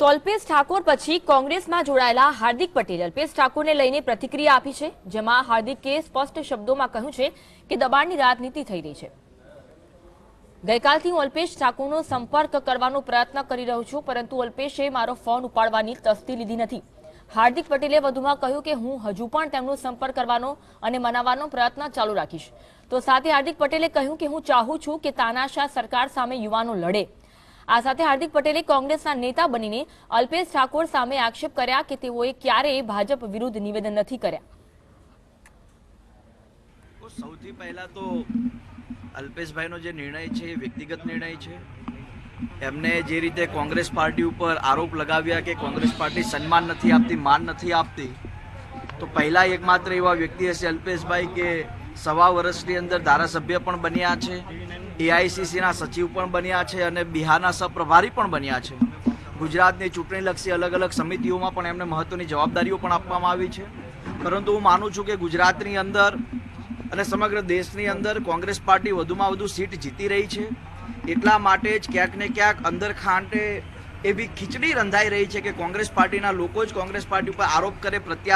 તો અલ્પેશ ઠાકોર પછી કોંગ્રેસમાં જોડાયેલા હાર્દિક પટેલ. અલ્પેશ ઠાકોરને લઈને પ્રતિક્રિયા આપી છે, જેમાં હાર્દિકે સ્પષ્ટ શબ્દોમાં કહ્યું છે કે દબાણની રાજનીતિ થઈ રહી છે. ગઈકાલથી હું અલ્પેશ ઠાકોરનો સંપર્ક કરવાનો પ્રયત્ન કરી રહ્યો છું, પરંતુ અલ્પેશે મારો ફોન ઉપાડવાની તસ્દી લીધી નથી. હાર્દિક પટેલે વધુમાં કહ્યું કે હું હજુ પણ તેમનો સંપર્ક કરવાનો અને મનાવવાનો પ્રયત્ન ચાલુ રાખીશ. તો સાથે હાર્દિક પટેલે કહ્યું કે હું ચાહું છું કે તાનાશાહ સરકાર સામે યુવાનો લડે. આ સાથે હાર્દિક પટેલે કોંગ્રેસના નેતા બનીને અલ્પેશ ઠાકોર સામે આક્ષેપ કર્યા કે તેઓએ ક્યારેય ભાજપ વિરુદ્ધ નિવેદન નથી કર્યા. સૌથી પહેલા તો અલ્પેશભાઈનો જે નિર્ણય છે, એ વ્યક્તિગત નિર્ણય છે. એમને જે રીતે કોંગ્રેસ પાર્ટી ઉપર આરોપ લગાવ્યા કે કોંગ્રેસ પાર્ટી સન્માન નથી આપતી, માન નથી આપતી, તો પહેલા એકમાત્ર એવા વ્યક્તિ હશે અલ્પેશભાઈ કે સવા વર્ષની અંદર ધારાસભ્ય પણ બન્યા છે. એઆઈસીસીના સચિવ પણ બન્યા છે અને બિહારના સહપ્રભારી પણ બન્યા છે. ગુજરાતની ચૂંટણીલક્ષી અલગ અલગ સમિતિઓમાં પણ એમને મહત્ત્વની જવાબદારીઓ પણ આપવામાં આવી છે. પરંતુ હું માનું છું કે ગુજરાતની અંદર અને સમગ્ર દેશની અંદર કોંગ્રેસ પાર્ટી વધુમાં વધુ સીટ જીતી રહી છે. એટલા માટે જ ક્યાંક ને ક્યાંક અંદર ખાંટે એવી ખીચડી રંધાઈ રહી છે કે કોંગ્રેસ પાર્ટીના લોકો જ કોંગ્રેસ પાર્ટી ઉપર આરોપ કરે પ્રત્યારોપ